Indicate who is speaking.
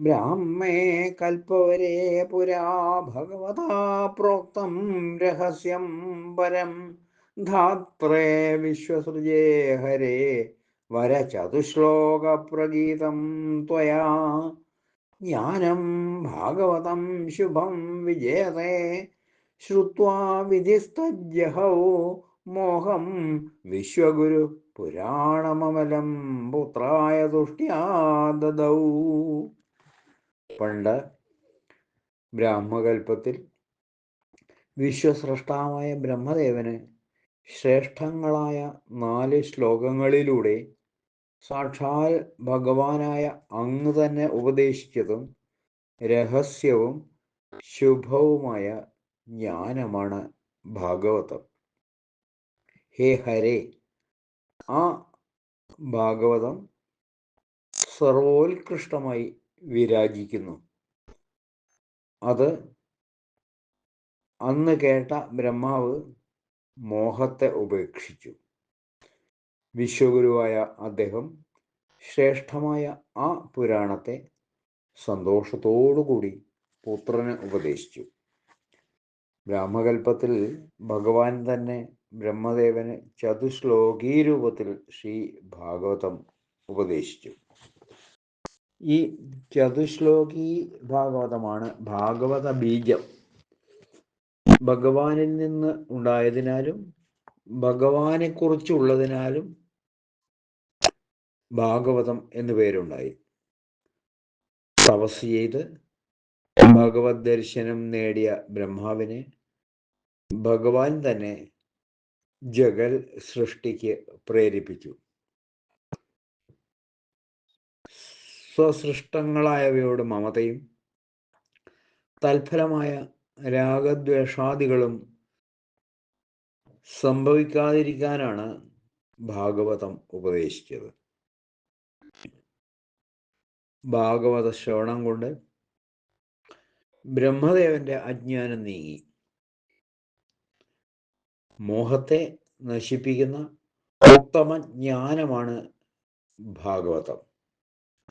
Speaker 1: ബ്രാഹ്മേ കൽപ്പവരേ പുരാ ഭഗവതാ പ്രോക്തം രഹസ്യം പരം. ധാത്രേ വിശ്വസൃജേ ഹരേ വരചതുശ്ലോകപ്രഗീതം ത്വയാ. ജ്ഞാനം ഭാഗവതം ശുഭം വിജയതേ श्रुत्वा മോഹം വിശ്വഗുരു പുരാണമമലം പുത്രായ തുഷ്ട്യാ ദദൗ പണ്ട് ബ്രാഹ്മകൽപ്പത്തിൽ വിശ്വസ്രഷ്ടാവായ ബ്രഹ്മദേവന് ശ്രേഷ്ഠങ്ങളായ നാല് ശ്ലോകങ്ങളിലൂടെ സാക്ഷാൽ ഭഗവാനായ അങ്ങ് തന്നെ ഉപദേശിച്ചതും രഹസ്യവും ശുഭവുമായ ജ്ഞാനമാണ് ഭാഗവതം. ഹേ ഹരേ! ആ ഭാഗവതം സർവോത്കൃഷ്ടമായി വിരാജിക്കുന്നു. അത് അന്ന് കേട്ട ബ്രഹ്മാവ് മോഹത്തെ ഉപേക്ഷിച്ചു. വിശ്വഗുരുവായ അദ്ദേഹം ശ്രേഷ്ഠമായ ആ പുരാണത്തെ സന്തോഷത്തോടുകൂടി പുത്രന് ഉപദേശിച്ചു. ബ്രാഹ്മകൽപ്പത്തിൽ ഭഗവാൻ തന്നെ ബ്രഹ്മദേവന് ചതുശ്ലോകീ രൂപത്തിൽ ശ്രീ ഭാഗവതം ഉപദേശിച്ചു. ഈ ചതുശ്ലോകി ഭാഗവതമാണ് ഭാഗവത ബീജം. ഭഗവാനിൽ നിന്ന് ഉണ്ടായതിനാലും ഭഗവാനെ കുറിച്ചുള്ളതിനാലും ഭാഗവതം എന്നു പേരുണ്ടായി. തപസ് ചെയ്ത് ഭഗവത് ദർശനം നേടിയ ബ്രഹ്മാവിനെ ഭഗവാൻ തന്നെ ജഗൽ സൃഷ്ടിക്ക് പ്രേരിപ്പിച്ചു. സ്വസൃഷ്ടങ്ങളായവയോട് മമതയും തൽഫലമായ രാഗദ്വേഷാദികളും സംഭവിക്കാതിരിക്കാനാണ് ഭാഗവതം ഉപദേശിച്ചത്. ഭാഗവത ശ്രവണം കൊണ്ട് ബ്രഹ്മദേവന്റെ അജ്ഞാനം നീങ്ങി. മോഹത്തെ നശിപ്പിക്കുന്ന ഉത്തമ ജ്ഞാനമാണ് ഭാഗവതം.